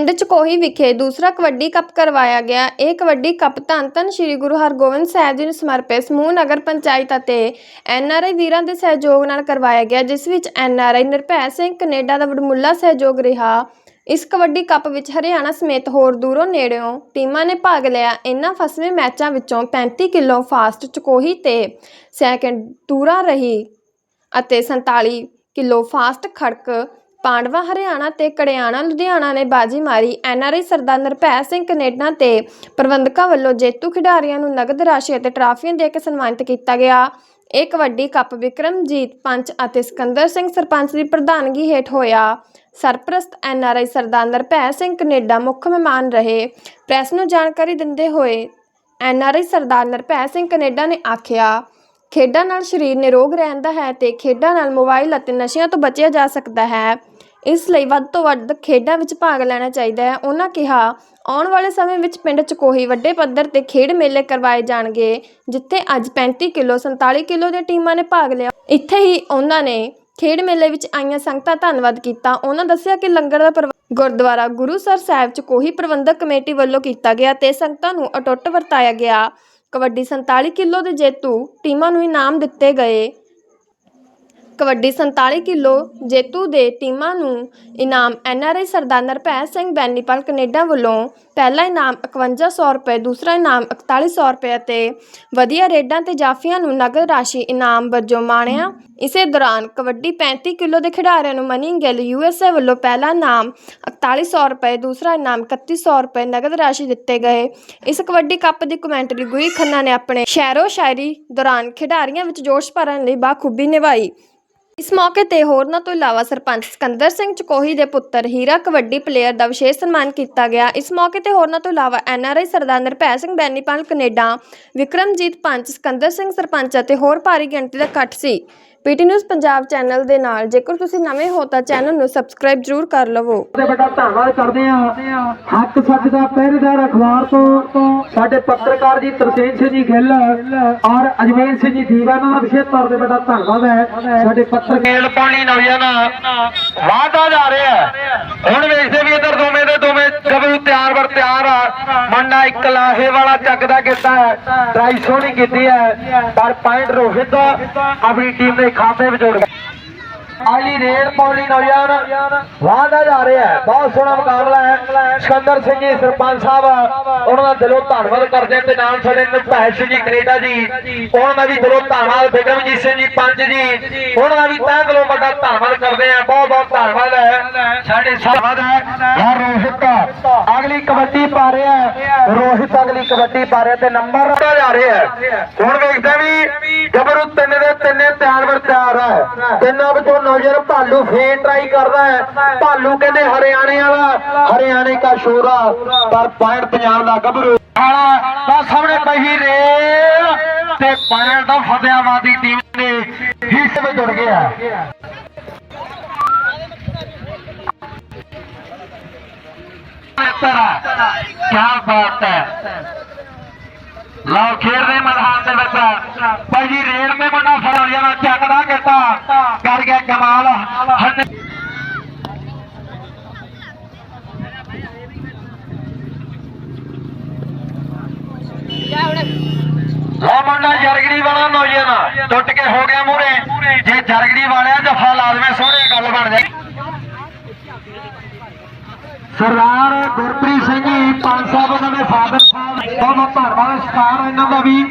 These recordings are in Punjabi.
ਪਿੰਡ ਚਕੋਹੀ ਵਿਖੇ ਦੂਸਰਾ ਕਬੱਡੀ ਕੱਪ ਕਰਵਾਇਆ ਗਿਆ। ਇਹ ਕਬੱਡੀ ਕੱਪ ਧੰਨ ਧੰਨ ਸ੍ਰੀ ਗੁਰੂ ਹਰਗੋਬਿੰਦ ਸਾਹਿਬ ਜੀ ਨੂੰ ਸਮਰਪਿਤ ਸਮੂਹ ਨਗਰ ਪੰਚਾਇਤ ਅਤੇ ਐਨਆਰਆਈ ਵੀਰਾਂ ਦੇ ਸਹਿਯੋਗ ਨਾਲ ਕਰਵਾਇਆ ਗਿਆ, ਜਿਸ ਵਿੱਚ ਐਨਆਰਆਈ ਨਿਰਭੈ ਸਿੰਘ ਕੈਨੇਡਾ ਦਾ ਵਡਮੁੱਲਾ ਸਹਿਯੋਗ ਰਿਹਾ। ਇਸ ਕਬੱਡੀ ਕੱਪ ਵਿੱਚ ਹਰਿਆਣਾ ਸਮੇਤ ਹੋਰ ਦੂਰੋਂ ਨੇੜਿਓਂ ਟੀਮਾਂ ਨੇ ਭਾਗ ਲਿਆ। ਇਨ੍ਹਾਂ ਫਸਵੇਂ ਮੈਚਾਂ ਵਿੱਚੋਂ 35 ਕਿਲੋ ਫਾਸਟ ਚਕੋਹੀ ਤੇ ਸੈਕਿੰਡ ਤੂਰਾ ਰਹੀ ਅਤੇ 47 ਕਿਲੋ ਫਾਸਟ ਖੜਕ ਪਾਂਡਵਾ ਹਰਿਆਣਾ ਤੇ ਕੜਿਆਣਾ ਲੁਧਿਆਣਾ ਨੇ ਬਾਜੀ ਮਾਰੀ। ਐਨਆਰਆਈ ਸਰਦਾਰ ਨਿਰਭੈ ਸਿੰਘ ਕੈਨੇਡਾ ਤੇ ਪ੍ਰਬੰਧਕਾਂ ਵੱਲੋਂ ਜੇਤੂ ਖਿਡਾਰੀਆਂ ਨੂੰ ਨਗਦ ਰਾਸ਼ੀ ਅਤੇ ਟਰਾਫੀਆਂ ਦੇ ਕੇ ਸਨਮਾਨਿਤ ਕੀਤਾ ਗਿਆ। ਇਹ ਕਬੱਡੀ ਕੱਪ ਵਿਕਰਮਜੀਤ ਪੰਚ ਅਤੇ ਸਿਕੰਦਰ ਸਿੰਘ ਸਰਪੰਚ ਦੀ ਪ੍ਰਧਾਨਗੀ ਹੇਠ ਹੋਇਆ। ਸਰਪ੍ਰਸਤ ਐਨਆਰਆਈ ਸਰਦਾਰ ਨਿਰਭੈ ਸਿੰਘ ਕੈਨੇਡਾ ਮੁੱਖ ਮਹਿਮਾਨ ਰਹੇ। ਪ੍ਰੈਸ ਨੂੰ ਜਾਣਕਾਰੀ ਦਿੰਦੇ ਹੋਏ ਐਨਆਰਆਈ ਸਰਦਾਰ ਨਿਰਭੈ ਸਿੰਘ ਕੈਨੇਡਾ ਨੇ ਆਖਿਆ, ਖੇਡਾਂ ਨਾਲ ਸਰੀਰ ਨਿਰੋਗ ਰਹਿੰਦਾ ਹੈ ਤੇ ਖੇਡਾਂ ਨਾਲ ਮੋਬਾਈਲ ਅਤੇ ਨਸ਼ਿਆਂ ਤੋਂ ਬਚਿਆ ਜਾ ਸਕਦਾ ਹੈ। ਇਸ ਲਈ ਵੱਧ ਤੋਂ ਵੱਧ ਖੇਡਾਂ ਵਿੱਚ ਭਾਗ ਲੈਣਾ ਚਾਹੀਦਾ ਹੈ। ਉਹਨਾਂ ਕਿਹਾ, ਆਉਣ ਵਾਲੇ ਸਮੇਂ ਵਿੱਚ ਪਿੰਡ ਚਕੋਹੀ ਵੱਡੇ ਪੱਧਰ ਤੇ ਖੇਡ ਮੇਲੇ ਕਰਵਾਏ ਜਾਣਗੇ, ਜਿੱਥੇ ਅੱਜ 35 ਕਿਲੋ 47 ਕਿਲੋ ਦੀਆਂ ਟੀਮਾਂ ਨੇ ਭਾਗ ਲਿਆ। ਇੱਥੇ ਹੀ ਉਹਨਾਂ ਨੇ ਖੇਡ ਮੇਲੇ ਵਿੱਚ ਆਈਆਂ ਸੰਗਤਾਂ ਧੰਨਵਾਦ ਕੀਤਾ। ਉਹਨਾਂ ਦੱਸਿਆ ਕਿ ਲੰਗਰ ਦਾ ਪ੍ਰਬੰਧ ਗੁਰਦੁਆਰਾ ਗੁਰੂਸਰ ਸਾਹਿਬ ਚਕੋਹੀ ਪ੍ਰਬੰਧਕ ਕਮੇਟੀ ਵੱਲੋਂ ਕੀਤਾ ਗਿਆ ਤੇ ਸੰਗਤਾਂ ਨੂੰ ਅਟੁੱਟ ਵਰਤਾਇਆ ਗਿਆ। ਕਬੱਡੀ 47 ਕਿਲੋ ਦੇ ਜੇਤੂ ਟੀਮਾਂ ਨੂੰ ਇਨਾਮ ਦਿੱਤੇ ਗਏ। ਕਬੱਡੀ 47 ਕਿਲੋ ਜੇਤੂ ਦੇ ਟੀਮਾਂ ਨੂੰ ਇਨਾਮ ਐਨਆਰਆਈ ਸਰਦਾਰ ਨਿਰਭੈ ਸਿੰਘ ਬੈਨੀਪਾਲ ਕੈਨੇਡਾ ਵੱਲੋਂ ਪਹਿਲਾ ਇਨਾਮ 5100 ਰੁਪਏ, ਦੂਸਰਾ ਇਨਾਮ 4100 ਰੁਪਏ ਅਤੇ ਵਧੀਆ ਰੇਡਾਂ ਤੇ ਜਾਫੀਆਂ ਨੂੰ ਨਗਦ ਰਾਸ਼ੀ ਇਨਾਮ ਵਜੋਂ ਮਾਣਿਆ। ਇਸੇ ਦੌਰਾਨ ਕਬੱਡੀ 35 ਕਿਲੋ ਦੇ ਖਿਡਾਰੀਆਂ ਨੂੰ ਮਨੀ ਗਿੱਲ ਯੂਐਸਏ ਵੱਲੋਂ ਪਹਿਲਾ ਇਨਾਮ 4100 ਰੁਪਏ, ਦੂਸਰਾ ਇਨਾਮ 3100 ਰੁਪਏ ਨਗਦ ਰਾਸ਼ੀ ਦਿੱਤੇ ਗਏ। ਇਸ ਕਬੱਡੀ ਕੱਪ ਦੀ ਕਮੈਂਟਰੀ ਗੁਰੀ ਖੰਨਾ ਨੇ ਆਪਣੇ ਸ਼ਾਇਰੋ ਸ਼ਾਇਰੀ ਦੌਰਾਨ ਖਿਡਾਰੀਆਂ ਵਿੱਚ ਜੋਸ਼ ਭਰਨ ਲਈ ਬਾਖੂਬੀ ਨਿਭਾਈ। ਇਸ ਮੌਕੇ ਤੇ ਹੋਰਨਾਂ ਤੋਂ ਇਲਾਵਾ ਸਰਪੰਚ ਸਿਕੰਦਰ ਸਿੰਘ ਚਕੋਹੀ ਦੇ ਪੁੱਤਰ ਹੀਰਾ ਕਬੱਡੀ ਪਲੇਅਰ ਦਾ ਵਿਸ਼ੇਸ਼ ਸਨਮਾਨ ਕੀਤਾ ਗਿਆ। ਇਸ ਮੌਕੇ ਤੇ ਹੋਰਨਾਂ ਤੋਂ ਇਲਾਵਾ ਐਨਆਰਆਈ ਸਰਦਾਰ ਨਿਰਭੈ ਸਿੰਘ ਬੈਨੀਪਾਲ ਕੈਨੇਡਾ, ਵਿਕਰਮਜੀਤ ਪੰਚ, ਸਿਕੰਦਰ ਸਿੰਘ ਸਰਪੰਚ ਅਤੇ ਹੋਰ ਭਾਰੀ ਗਿਣਤੀ ਦਾ ਇਕੱਠ ਸੀ। ਪੀਟੀ ਨਿਊਜ਼ ਪੰਜਾਬ ਚੈਨਲ ਦੇ ਨਾਲ। ਜੇਕਰ ਤੁਸੀਂ ਨਵੇਂ ਹੋ ਤਾਂ ਚੈਨਲ ਨੂੰ ਸਬਸਕ੍ਰਾਈਬ ਜ਼ਰੂਰ ਕਰ ਲਵੋ। ਤੇ ਵੱਡਾ ਧੰਨਵਾਦ ਕਰਦੇ ਆ ਹੱਕ ਸੱਚ ਦਾ ਪਹਿਰੇਦਾਰ ਅਖਬਾਰ ਤੋਂ ਸਾਡੇ ਪੱਤਰਕਾਰ ਜੀ ਤਰਸੇਮ ਸਿੰਘ ਜੀ ਗਿੱਲ ਔਰ ਅਜਮੇਰ ਸਿੰਘ ਜੀ ਦੀਵਾਨਾ ਦਾ ਵਿਸ਼ੇਸ਼ ਤੌਰ ਤੇ ਵੱਡਾ ਧੰਨਵਾਦ ਹੈ। ਸਾਡੇ ਪੱਤਰਕਾਰ ਪਾਣੀ ਨੌਜਵਾਨ ਵਾਧਾ ਜਾ ਰਿਹਾ ਹੈ। ਹੁਣ ਵੇਖਦੇ ਵੀ ਇਧਰ ਦੋਵੇਂ ਤਿਆਰ ਵਰ ਤਿਆਰ ਆ। ਮੰਨਾ ਇੱਕ ਲਾਹੇ ਵਾਲਾ ਚੱਕਦਾ ਕੀਤਾ ਹੈ। ਟਰਾਈ ਸੋਹਣੀ ਕੀਤੀ ਹੈ। ਪਰ ਪੁਆਇੰਟ ਰੋਹਿਤ ਆਪਣੀ ਟੀਮ ਦੇ ਖਾਤੇ ਵਿੱਚ ਜੋੜ ਗਿਆ। ਆਲੀ ਰੇਡ ਪੌਲੀ ਨੌਜਵਾਨ ਵਾਧਾ ਜਾ ਰਿਹਾ ਹੈ। ਬਹੁਤ ਸੋਹਣਾ ਮੁਕਾਬਲਾ ਹੈ। ਸਿਕੰਦਰ ਸਿੰਘ ਜੀ, ਸਰਪੰਚ ਸਾਹਿਬ, ਉਹਨਾਂ ਦਾ ਦਿਲੋਂ ਧੰਨਵਾਦ ਕਰਦੇ ਤੇ ਨਾਲ ਸਾਡੇ ਨਿਰਭੈ ਸਿੰਘ ਜੀ ਕੈਨੇਡਾ ਜੀ। ਉਹਨਾਂ ਦਾ ਵੀ ਦਿਲੋਂ ਧੰਨਵਾਦ। ਬਿਕਰਮਜੀਤ ਸਿੰਘ ਜੀ, ਪੰਜ ਜੀ। ਉਹਨਾਂ ਦਾ ਵੀ ਤਹਿ ਦਿਲੋਂ ਵੱਡਾ ਧੰਨਵਾਦ ਕਰਦੇ ਹਾਂ। ਬਹੁਤ ਬਹੁਤ ਧੰਨਵਾਦ ਹੈ। ਸਾਡੇ ਧੰਨਵਾਦ ਹੈ। ਯਾਰ ਰੋਹਿਤ, ਅਗਲੀ ਕਬੱਡੀ ਪਾ ਰਿਹਾ ਹੈ। ਰੋਹਿਤ, ਅਗਲੀ ਕਬੱਡੀ ਪਾ ਰਿਹਾ ਤੇ ਨੰਬਰ ਜਾ ਰਿਹਾ ਹੈ। ਹੁਣ ਵੇਖਦੇ ਵੀ ਗੱਭਰੂ ਤਿੰਨ ਦੇ ਤਿੰਨੇ ਤਿਆਰ ਵਰ ਤਿਆਰ ਹੈ। ਤਿੰਨਾਂ ਵਿੱਚੋਂ ਨੌਜਰ ਭਾਲੂ ਫੇਰ ਟਰਾਈ ਕਰਦਾ ਹੈ। ਭਾਲੂ ਕਹਿੰਦੇ ਹਰਿਆਣੇ ਵਾਲਾ, ਹਰਿਆਣੇ ਦਾ ਸ਼ੋਰਾ, ਪਰ ਪੁਆਇੰਟ ਪੰਜਾਬ ਦਾ ਗੱਭਰੂ। ਵਾਲਾ, ਤਾਂ ਸਾਹਮਣੇ ਪਈ ਰੇਲ, ਤੇ ਪੁਆਇੰਟ ਦਾ ਫਤਿਆਬਾਦ ਟੀਮ ਦੇ ਹਿੱਸੇ ਵਿੱਚ ਜੁੜ ਗਿਆ। ਕੀ ਬਾਤ ਹੈ। ਲਓ ਖੇਡਦੇ ਮੈਦਾਨ ਦੇ ਵਿੱਚ ਭਾਈ ਜੀ ਰੇਡ ਤੇ ਮੁੰਡਾ ਫੜੋਲੀਆ ਨਾਲ ਚੱਕਦਾ ਕੀਤਾ। ਕਰ ਗਿਆ ਕਮਾਲ। ਹੰਨੇ ਮੁੰਡਾ ਜਰਗੜੀ ਵਾਲਾ ਨੌਜਵਾਨ, ਟੁੱਟ ਕੇ ਹੋ ਗਿਆ ਮੂਰੇ ਜੇ ਜਰਗੜੀ ਵਾਲਿਆ ਜਫਾ ਲਾਜ਼ਮੀ ਸੋਹਣੇ ਗੱਲ ਬਣ ਜਾਏ। ਸਰਦਾਰ ਗੁਰਪ੍ਰੀਤ ਸਿੰਘ ਜੀ, ਪੰਜ ਸਾਹਿਬ ਉਹਨਾਂ ਦੇ ਫਾਦਰ ਬਹੁਤ ਬਹੁਤ ਧੰਨਵਾਦ। ਸਤਿਕਾਰ ਇਹਨਾਂ ਦਾ ਵੀ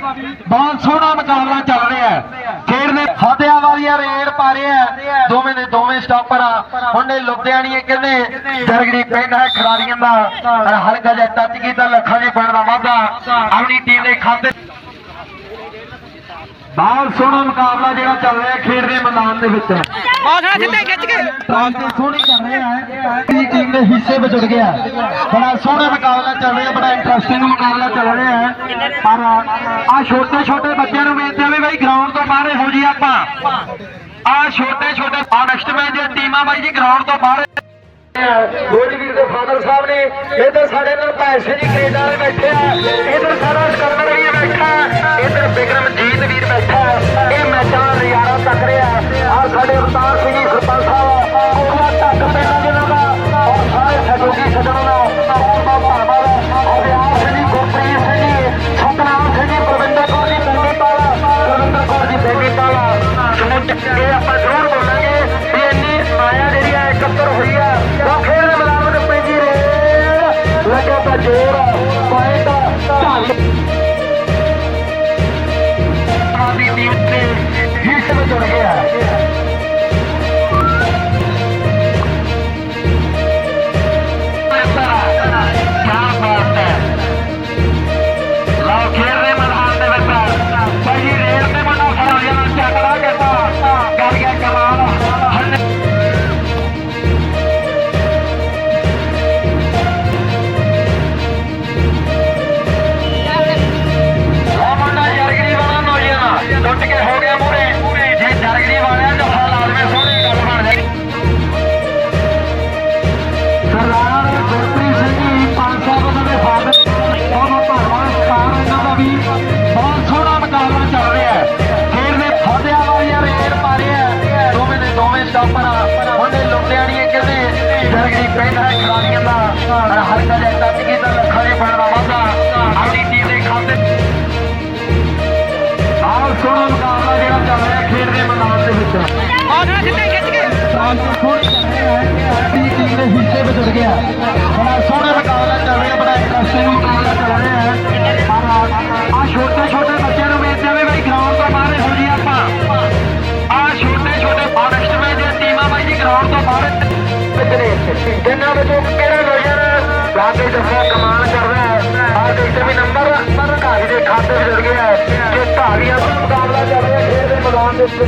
ਬਹੁਤ ਸੋਹਣਾ ਮੁਕਾਬਲਾ ਚੱਲ ਰਿਹਾ ਹੈ। ਖੇਡ ਦੇ ਫਤਿਆ ਵਾਲੀਆ ਰੇਡ ਪਾ ਰਿਹਾ ਹੈ। ਦੋਵੇਂ ਦੇ ਦੋਵੇਂ ਸਟਾਪਰ ਆ। ਹੁਣ ਲੁਧਿਆਣੀਏ ਕਹਿੰਦੇ ਜਰਗੜੀ ਪਿੰਡ ਹੈ ਖਿਡਾਰੀਆਂ ਦਾ। ਹਲਕਾ ਜਿਹਾ ਟੱਚ ਕੀਤਾ, ਲੱਖਾਂ ਦੇ ਪਿੰਡ ਦਾ ਵਾਧਾ। ਆਪਣੀ ਟੀਮ ਦੇ ਖਾਤੇ ਬਹੁਤ ਸੋਹਣਾ ਮੁਕਾਬਲਾ ਜਿਹੜਾ ਚੱਲ ਰਿਹਾ ਖੇਡ ਦੇ ਮੈਦਾਨ ਦੇ ਵਿੱਚ। ਬਹੁਤ ਸੋਹਣਾ ਸਿੱਧੇ ਖਿੱਚ ਕੇ। ਟਰਾਂਸਫਰ ਸੋਹਣੀ ਕਰ ਰਹੇ ਹੈ ਦੀ ਟੀਮ ਦੇ ਹਿੱਸੇ ਵਿੱਚ ਜੁੜ ਗਿਆ। ਬੜਾ ਸੋਹਣਾ ਮੁਕਾਬਲਾ ਚੱਲ ਰਿਹਾ ਬੜਾ ਇੰਟਰਸਟਿੰਗ ਮੁਕਾਬਲਾ ਚੱਲ ਰਿਹਾ ਹੈ। ਪਰ ਆ ਛੋਟੇ ਛੋਟੇ ਬੱਚਿਆਂ ਨੂੰ ਵੇਖਦੇ ਆ ਵੀ ਬਾਈ ਗਰਾਊਂਡ ਤੋਂ ਬਾਹਰ ਹੋ ਜੀ ਆਪਾਂ। ਆ ਛੋਟੇ ਛੋਟੇ ਆ ਨੈਕਸਟ ਮੈਚ ਦੀਆਂ ਟੀਮਾਂ ਬਾਈ ਜੀ ਗਰਾਊਂਡ ਤੋਂ ਬਾਹਰ ਗੋਲਵੀਰ ਦੇ ਫਾਦਰ ਸਾਹਿਬ ਨੇ ਇਧਰ ਸਾਡੇ ਨਾਲ ਪੈਸੇ ਜੀ ਕੈਨੇਡਾ ਵਾਲੇ ਬੈਠੇ ਆ। ਇਧਰ ਸਾਰਾ ਸਕੰਦਰ ਵੀਰ ਬੈਠਾ ਇਧਰ ਬਿਕਰਮਜੀਤ ਵੀਰ ਬੈਠਾ ਇਹ ਮੈਚਾਂ ਦਾ ਨਜ਼ਾਰਾ ਤੱਕ ਰਿਹਾ। ਆ ਸਾਡੇ ਅਵਤਾਰ ਸਿੰਘ ਜੀ, ਸਰਪੰਚ ਸਾਹਿਬ ਮੁੱਖ ਕਿਹੜਾ ਨਜ਼ਰ ਲਾਗੇ ਜੱਫਾ ਕਮਾਲ ਕਰ ਰਿਹਾ ਹੈ। ਆਹ ਦੇਖਦੇ ਵੀ ਨੰਬਰ ਪਰ ਢਾਈ ਦੇ ਖਾਤੇ ਜੁੜ ਗਿਆ ਹੈ ਕਿ ਢਾਲੀਆਂ ਮੁਕਾਬਲਾ ਚੱਲ ਰਿਹਾ ਮੈਦਾਨ ਦੇ ਉੱਤੇ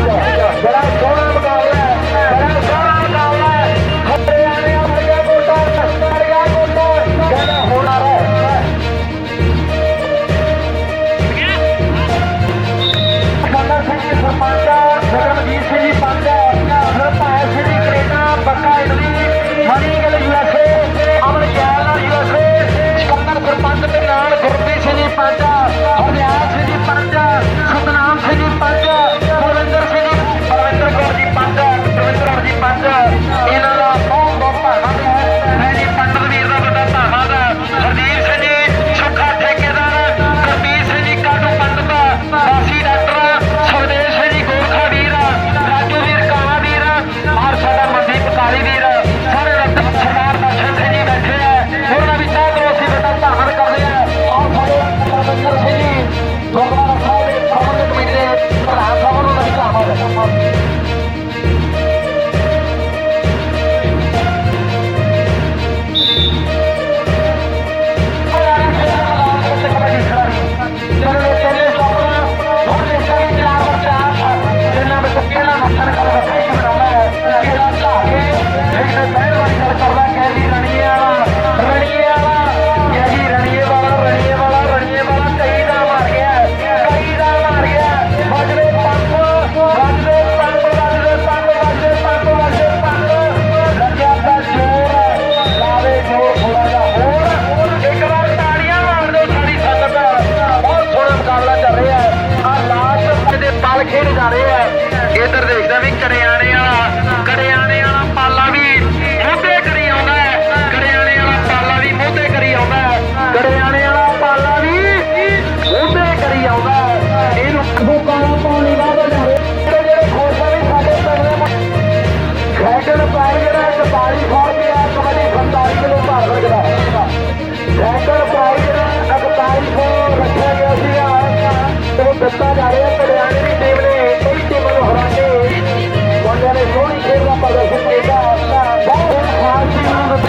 ਸੈਕਟਰ ਪਾਈ ਜਿਹੜਾ ਇੱਕ 42 ਫੁੱਟ ਤੇ ਆ ਕਬੱਡੀ 45 ਕਿਲੋ ਭਾਰ ਲੱਗਦਾ ਸੈਕਟਰ ਪਾਈ ਜਿਹੜਾ 41 ਫੁੱਟ ਰੱਖਿਆ ਗਿਆ ਸੀਗਾ ਉਹ ਦਿੱਤਾ ਜਾ ਰਿਹਾ ਕਲਿਆਣੀ ਦੀ ਟੀਮ ਨੇ ਕਈ ਟੀਮ ਨੂੰ ਹਰਾ ਕੇ ਮੁੰਡਿਆਂ ਨੇ ਸੋਹਣੀ ਖੇਡ ਦਾ ਪ੍ਰਦਰਸ਼ਨ ਕੀਤਾ ਬਹੁਤ ਖਾਸ ਟੀਮ ਨੂੰ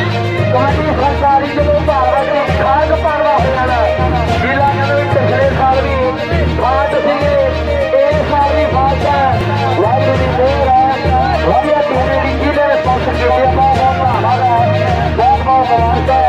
ਕਬੱਡੀ 47 ਕਿਲੋ volta.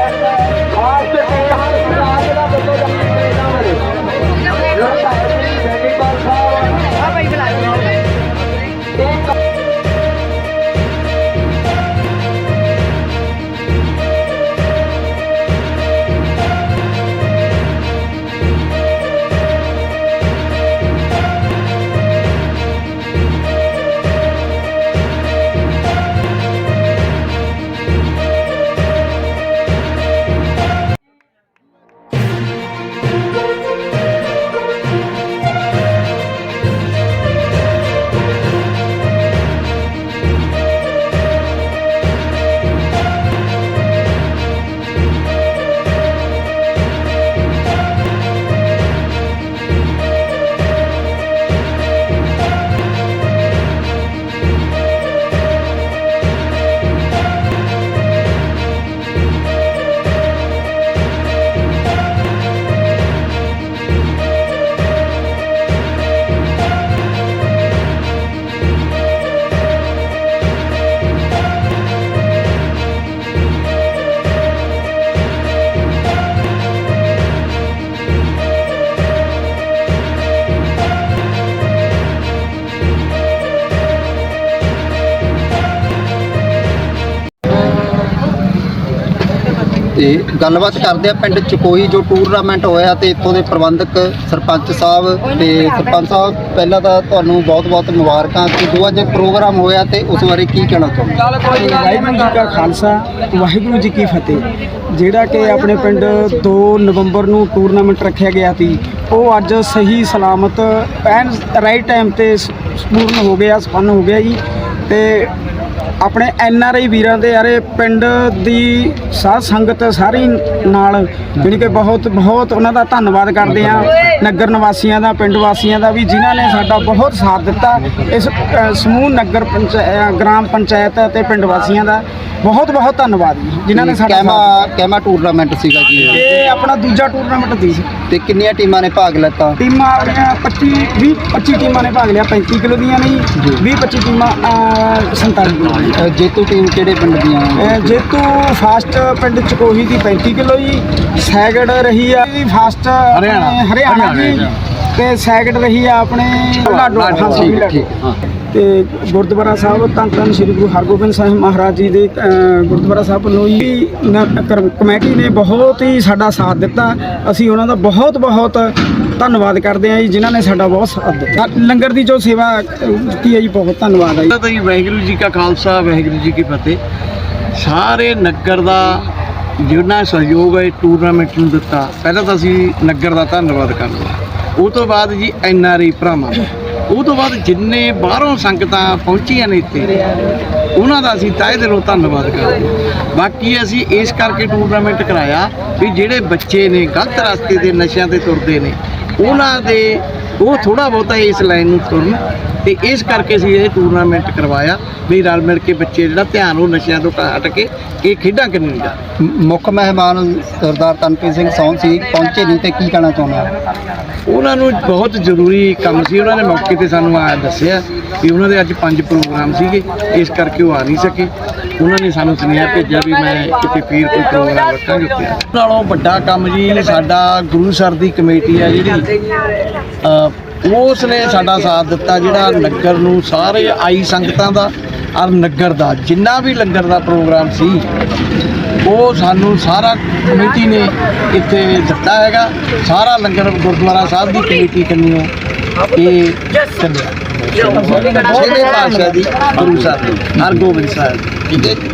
ਤੇ ਗੱਲਬਾਤ ਕਰਦੇ ਆ ਪਿੰਡ ਚਕੋਈ ਜੋ ਟੂਰਨਾਮੈਂਟ ਹੋਇਆ ਤੇ ਇੱਥੋਂ ਦੇ ਪ੍ਰਬੰਧਕ ਸਰਪੰਚ ਸਾਹਿਬ ਤੇ ਸਰਪੰਚ ਸਾਹਿਬ, ਪਹਿਲਾਂ ਤਾਂ ਤੁਹਾਨੂੰ ਬਹੁਤ-ਬਹੁਤ ਮੁਬਾਰਕਾਂ ਕਿ ਜੋ ਅੱਜ ਪ੍ਰੋਗਰਾਮ ਹੋਇਆ ਤੇ ਉਸ ਬਾਰੇ ਕੀ ਕਹਿਣਾ ਚਾਹੁੰਦੇ ਵਾਹਿਗੁਰੂ ਜੀ ਕਾ ਖਾਲਸਾ, ਵਾਹਿਗੁਰੂ ਜੀ ਕੀ ਫਤਿਹ। ਜਿਹੜਾ ਕਿ ਆਪਣੇ ਪਿੰਡ 2 ਨਵੰਬਰ ਨੂੰ ਟੂਰਨਾਮੈਂਟ ਰੱਖਿਆ ਗਿਆ ਸੀ, ਉਹ ਅੱਜ ਸਹੀ, ਸਲਾਮਤ, ਐਨ ਰਾਈਟ ਟਾਈਮ ਤੇ ਸ- ਹੋ ਗਿਆ, ਸੰਪੰਨ ਹੋ ਗਿਆ ਜੀ। ਤੇ ਆਪਣੇ ਐਨ ਆਰ ਆਈ ਵੀਰਾਂ ਦੇ ਯਾਰੇ ਪਿੰਡ ਦੀ ਸਾਧ ਸੰਗਤ ਸਾਰੀ ਨਾਲ ਜਾਣੀ ਕਿ ਬਹੁਤ ਬਹੁਤ ਉਹਨਾਂ ਦਾ ਧੰਨਵਾਦ ਕਰਦੇ ਆ ਨਗਰ ਨਿਵਾਸੀਆਂ ਦਾ ਪਿੰਡ ਵਾਸੀਆਂ ਦਾ ਵੀ ਜਿਨ੍ਹਾਂ ਨੇ ਸਾਡਾ ਬਹੁਤ ਸਾਥ ਦਿੱਤਾ। ਇਸ ਅ, ਸਮੂਹ ਨਗਰ ਪੰਚਾਇਤ ਗ੍ਰਾਮ ਪੰਚਾਇਤ ਅਤੇ ਪਿੰਡ ਵਾਸੀਆਂ ਦਾ ਬਹੁਤ ਬਹੁਤ ਧੰਨਵਾਦ ਜੀ ਜਿਨ੍ਹਾਂ ਨੇ ਸਾਡਾ ਕੈਮਾ ਸਾਥ ਕੈਮਾ ਟੂਰਨਾਮੈਂਟ ਸੀਗਾ ਜੀ ਦਿੱਤਾ। ਇਹ। ਇਹ ਆਪਣਾ ਦੂਜਾ ਟੂਰਨਾਮੈਂਟ ਦੀ ਸੀ। ਤੇ ਕਿੰਨੀਆਂ ਟੀਮਾਂ ਨੇ ਭਾਗ ਲਿੱਤਾ? ਟੀਮਾਂ ਆ ਗਈਆਂ 25 20 25 ਟੀਮਾਂ ਨੇ ਭਾਗ ਲਿਆ 35 ਕਿਲੋ ਦੀਆਂ ਨਹੀਂ 20 25 ਟੀਮਾਂ ਅ, 47 ਕਿਲੋ। ਦੀਆਂ ਅ, ਜੇਤੂ ਟੀਮ ਕਿਹੜੇ ਪਿੰਡ ਦੀਆਂ ਅ, ਜੇਤੂ ਫਾਸਟ ਪਿੰਡ ਚਕੋਹੀ ਦੀ 35 ਕਿਲੋ ਜੀ ਸੈਕੰਡ ਰਹੀ ਆ ਜੀ ਫਾਸਟ ਹਰਿਆਣਾ। ਜੀ। ਤੇ ਸੈਕੰਡ ਰਹੀ ਆ ਆਪਣੇ ਲਾਡੋ ਹਾਂ ਸੋਹੀ ਲਾਡੋ ਠੀਕ ਹਾਂ। ਤੇ ਗੁਰਦੁਆਰਾ ਸਾਹਿਬ ਧੰਨ ਧੰਨ ਸ੍ਰੀ ਗੁਰੂ ਹਰਗੋਬਿੰਦ ਸਾਹਿਬ ਮਹਾਰਾਜ ਜੀ ਦੇ ਗੁਰਦੁਆਰਾ ਸਾਹਿਬ ਨੂੰ ਹੀ ਕਰ- ਕਮੇਟੀ ਨੇ ਬਹੁਤ ਹੀ ਸਾਡਾ ਸਾਥ ਦਿੱਤਾ। ਅਸੀਂ ਉਹਨਾਂ ਦਾ ਬਹੁਤ ਬਹੁਤ ਧੰਨਵਾਦ ਕਰਦੇ ਹਾਂ ਜੀ, ਜਿਨ੍ਹਾਂ ਨੇ ਸਾਡਾ ਬਹੁਤ ਸਾਥ ਦਿੱਤਾ। ਲੰਗਰ ਦੀ ਜੋ ਸੇਵਾ ਕੀਤੀ ਹੈ ਜੀ, ਬਹੁਤ ਧੰਨਵਾਦ ਹੈ ਜੀ। ਤਾਂ ਜੀ, ਵਾਹਿਗੁਰੂ ਜੀ ਕਾ ਖਾਲਸਾ, ਵਾਹਿਗੁਰੂ ਜੀ ਕੀ ਫਤਿਹ। ਸਾਰੇ ਨਗਰ ਦਾ ਜਿੰਨਾ ਸਹਿਯੋਗ ਹੈ ਟੂਰਨਾਮੈਂਟ ਨੂੰ ਦਿੱਤਾ। ਪਹਿਲਾਂ ਤਾਂ ਅਸੀਂ ਨਗਰ ਦਾ ਧੰਨਵਾਦ ਕਰਦੇ ਹਾਂ। ਉਹ ਤੋਂ ਬਾਅਦ ਜੀ, ਐਨ ਆਰ ਆਈ ਭਰਾਵਾਂ ਦਾ। ਉਹ ਤੋਂ ਬਾਅਦ ਜਿੰਨੇ ਬਾਹਰੋਂ ਸੰਗਤਾਂ ਪਹੁੰਚੀਆਂ ਨੇ ਇੱਥੇ, ਉਹਨਾਂ ਦਾ ਅਸੀਂ ਤਹਿ ਦਿਲੋਂ ਧੰਨਵਾਦ ਕਰਦੇ ਹਾਂ। ਬਾਕੀ ਅਸੀਂ ਇਸ ਕਰਕੇ ਟੂਰਨਾਮੈਂਟ ਕਰਾਇਆ ਵੀ ਜਿਹੜੇ ਬੱਚੇ ਨੇ ਗਲਤ ਰਸਤੇ ਦੇ ਨਸ਼ਿਆਂ ਤੇ ਤੁਰਦੇ ਨੇ, ਉਹਨਾਂ ਦੇ ਉਹ ਥੋੜਾ ਬਹੁਤਾ ਇਸ ਲਾਈਨ ਨੂੰ ਤੁਰਨ ਤੇ ਇਸ ਕਰਕੇ ਅਸੀਂ ਇਹ ਟੂਰਨਾਮੈਂਟ ਕਰਵਾਇਆ ਵੀ ਰਲ ਮਿਲ ਕੇ ਬੱਚੇ ਜਿਹੜਾ ਧਿਆਨ ਉਹ ਨਸ਼ਿਆਂ ਤੋਂ ਹਟ ਕੇ ਇਹ ਖੇਡਾਂ ਕਰਨੀ ਜਾ ਮੁੱਖ ਮਹਿਮਾਨ ਸਰਦਾਰ ਤਨਪ੍ਰੀਤ ਸਿੰਘ ਸੌਂਦ ਸੀ ਪਹੁੰਚੇ ਨਹੀਂ ਤੇ ਕੀ ਕਹਿਣਾ ਚਾਹੁੰਦੇ ਉਹਨਾਂ ਨੂੰ ਬਹੁਤ ਜ਼ਰੂਰੀ ਕੰਮ ਸੀ ਉਹਨਾਂ ਨੇ ਮੌਕੇ ਤੇ ਸਾਨੂੰ ਆ ਦੱਸਿਆ ਵੀ ਉਹਨਾਂ ਦੇ ਅੱਜ ਪੰਜ ਪ੍ਰੋਗਰਾਮ ਸੀਗੇ ਇਸ ਕਰਕੇ ਉਹ ਆ ਨਹੀਂ ਸਕੇ। ਉਹਨਾਂ ਨੇ ਸਾਨੂੰ ਸੁਨੇਹਾ ਭੇਜਿਆ ਵੀ ਮੈਂ ਕਿਤੇ ਫੇਰ ਕੋਈ ਪ੍ਰੋਗਰਾਮ ਰੱਖਾਂਗੇ ਉੱਥੇ। ਨਾਲੋਂ ਵੱਡਾ ਕੰਮ ਜੀ ਸਾਡਾ ਗੁਰੂ ਸਰ ਦੀ ਕਮੇਟੀ ਆ ਜਿਹੜੀ ਉਸ ਨੇ ਸਾਡਾ ਸਾਥ ਦਿੱਤਾ ਜਿਹੜਾ ਨਗਰ ਨੂੰ ਸਾਰੇ ਆਈ ਸੰਗਤਾਂ ਦਾ ਔਰ ਨਗਰ ਦਾ ਜਿੰਨਾ ਵੀ ਲੰਗਰ ਦਾ ਪ੍ਰੋਗਰਾਮ ਸੀ ਉਹ ਸਾਨੂੰ ਸਾਰਾ ਕਮੇਟੀ ਨੇ ਇੱਥੇ ਦਿੱਤਾ ਹੈਗਾ ਸਾਰਾ ਲੰਗਰ ਗੁਰਦੁਆਰਾ ਸਾਹਿਬ ਦੀ ਕਮੇਟੀ ਕੰਨਿਓ ਇਹ ਚੱਲਿਆ ਛੇਵੇਂ ਪਾਤਸ਼ਾਹ ਦੀ ਗੁਰੂ ਸਾਹਿਬ ਹਰਗੋਬਿੰਦ ਸਾਹਿਬ ਠੀਕ ਹੈ ਜੀ।